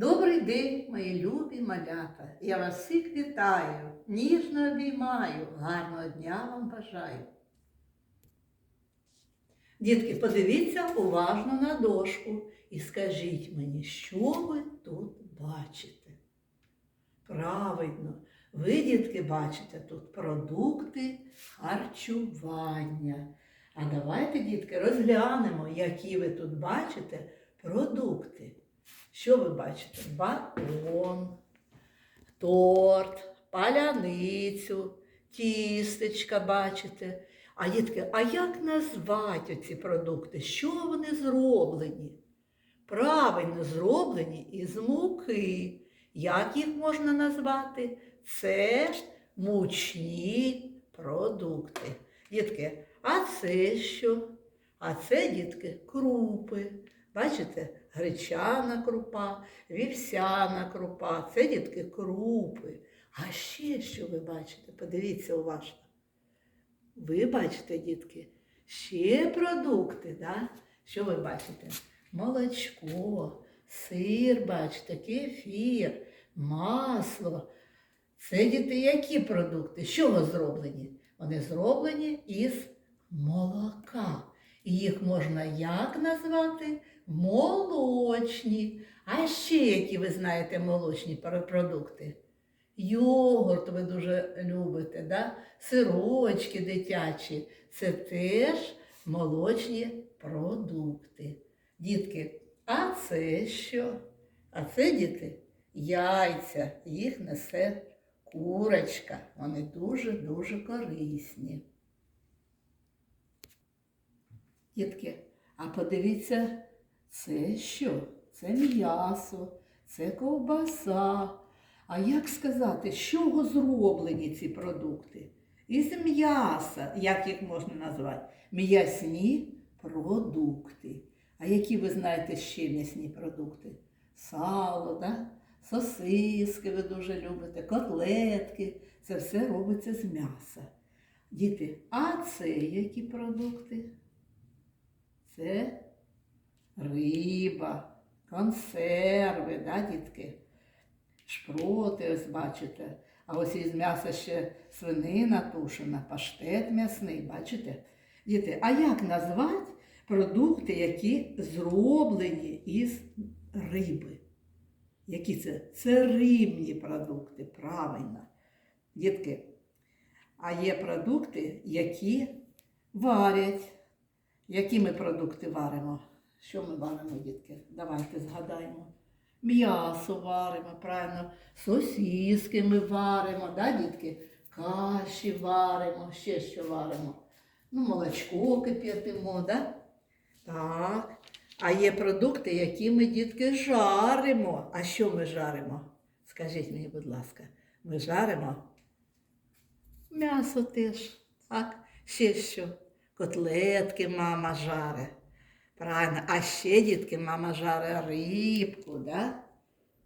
Добрий день, мої любі малята! Я вас всіх вітаю, ніжно обіймаю, гарного дня вам бажаю. Дітки, подивіться уважно на дошку і скажіть мені, що ви тут бачите? Правильно, ви, дітки, бачите тут продукти харчування. А давайте, дітки, розглянемо, які ви тут бачите продукти. Що ви бачите? Батон, торт, паляницю, тістечка бачите. А дітки, а як назвати ці продукти? Що вони зроблені? Правильно зроблені із муки. Як їх можна назвати? Це мучні продукти. Дітки, а це що? А це, дітки, крупи. Бачите, гречана крупа, вівсяна крупа. Це, дітки, крупи. А ще що ви бачите? Подивіться уважно. Ви бачите, дітки, ще продукти, да? Що ви бачите? Молочко, сир, бачите, кефір, масло. Це діти які продукти? З чого зроблені? Вони зроблені із молока. І їх можна як назвати? Молочні. А ще які ви знаєте молочні продукти? Йогурт ви дуже любите, да? сирочки дитячі. Це теж молочні продукти. Дітки, а це що? А це діти яйця. Їх несе курочка. Вони дуже-дуже корисні. Дітки, а подивіться, це що? Це м'ясо, це ковбаса. А як сказати, з чого зроблені ці продукти? Із м'яса, як їх можна назвати? М'ясні продукти. А які ви знаєте ще м'ясні продукти? Сало, да? сосиски ви дуже любите, котлетки. Це все робиться з м'яса. Діти, а це які продукти? Це риба, консерви, да, дітки? Шпроти, ось бачите. А ось із м'яса ще свинина тушена, паштет м'ясний, бачите? Діти, а як назвати продукти, які зроблені із риби? Які це? Це рибні продукти, правильно. Дітки, а є продукти, які варять. Які ми продукти варимо? Що ми варимо, дітки? Давайте згадаємо. М'ясо варимо, правильно, сосіски ми варимо, да, дітки? Каші варимо, ще що варимо. Ну, молочко кип'ятимо, да? Так. А є продукти, які ми, дітки, жаримо. А що ми жаримо? Скажіть мені, будь ласка, ми жаримо м'ясо теж. Так, ще що? Котлетки мама жаре. Правильно. А ще, дітки, мама жаре рибку, да?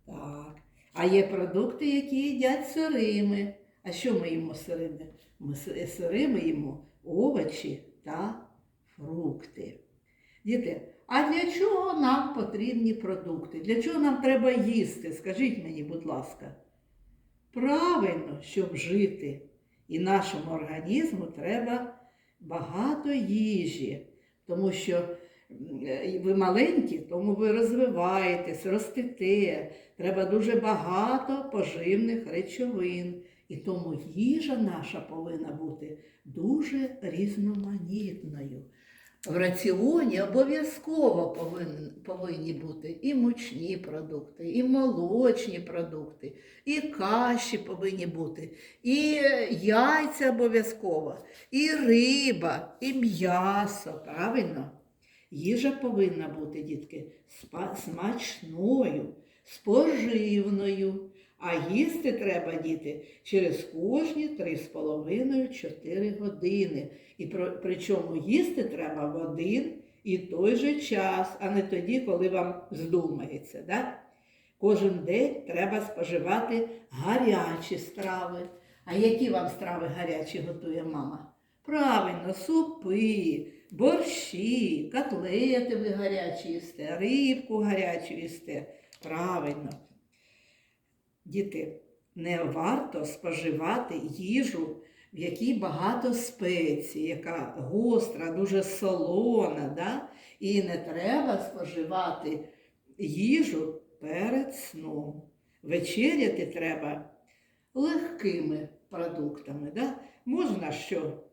Так. А є продукти, які їдять сирими. А що ми їмо сирими? Ми сирими їмо овочі та фрукти. Діти, а для чого нам потрібні продукти? Для чого нам треба їсти? Скажіть мені, будь ласка. Правильно, щоб жити. І нашому організму треба багато їжі, тому що е, ви маленькі, тому ви розвиваєтесь, ростете. Треба дуже багато поживних речовин. І тому їжа наша повинна бути дуже різноманітною. В раціоні обов'язково повинні бути і мучні продукти, і молочні продукти, і каші повинні бути, і яйця обов'язково, і риба, і м'ясо. Правильно? Їжа повинна бути, дітки, смачною, споживною. А їсти треба, діти, через кожні 3,5-4 години. І про- причому їсти треба в один і той же час, а не тоді, коли вам здумається. Да? Кожен день треба споживати гарячі страви. А які вам страви гарячі готує мама? Правильно, супи, борщі, котлети ви гарячі їсте, рибку гарячу їсте. Правильно. Діти, не варто споживати їжу, в якій багато спецій, яка гостра, дуже солона, да? і не треба споживати їжу перед сном. Вечеряти треба легкими продуктами. Да? Можна що?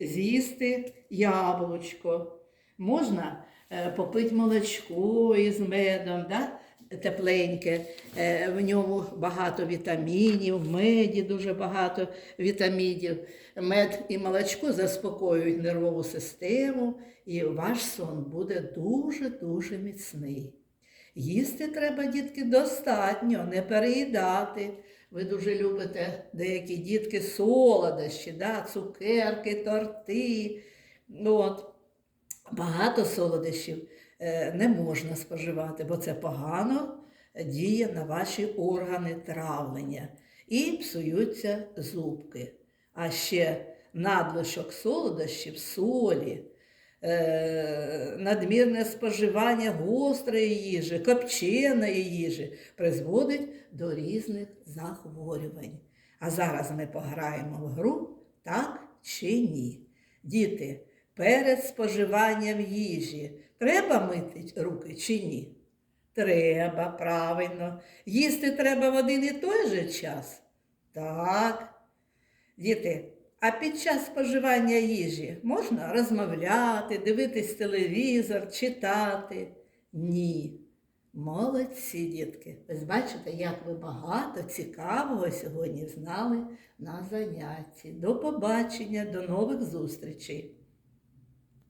З'їсти яблучко, можна е, попити молочко із медом, да? тепленьке, е, в ньому багато вітамінів, в меді дуже багато вітамінів. Мед і молочко заспокоюють нервову систему, і ваш сон буде дуже-дуже міцний. Їсти треба, дітки, достатньо, не переїдати. Ви дуже любите деякі дітки солодощі, да? цукерки, торти. Ну, От. Багато солодощів е, не можна споживати, бо це погано діє на ваші органи травлення і псуються зубки. А ще надлишок солодощів, солі, надмірне споживання гострої їжі, копченої їжі призводить до різних захворювань. А зараз ми пограємо в гру так чи ні. Діти, перед споживанням їжі треба мити руки чи ні? Треба, правильно. Їсти треба в один і той же час? Так. Діти, а під час споживання їжі можна розмовляти, дивитись телевізор, читати? Ні. Молодці, дітки. Ви бачите, як ви багато цікавого сьогодні знали на занятті. До побачення, до нових зустрічей!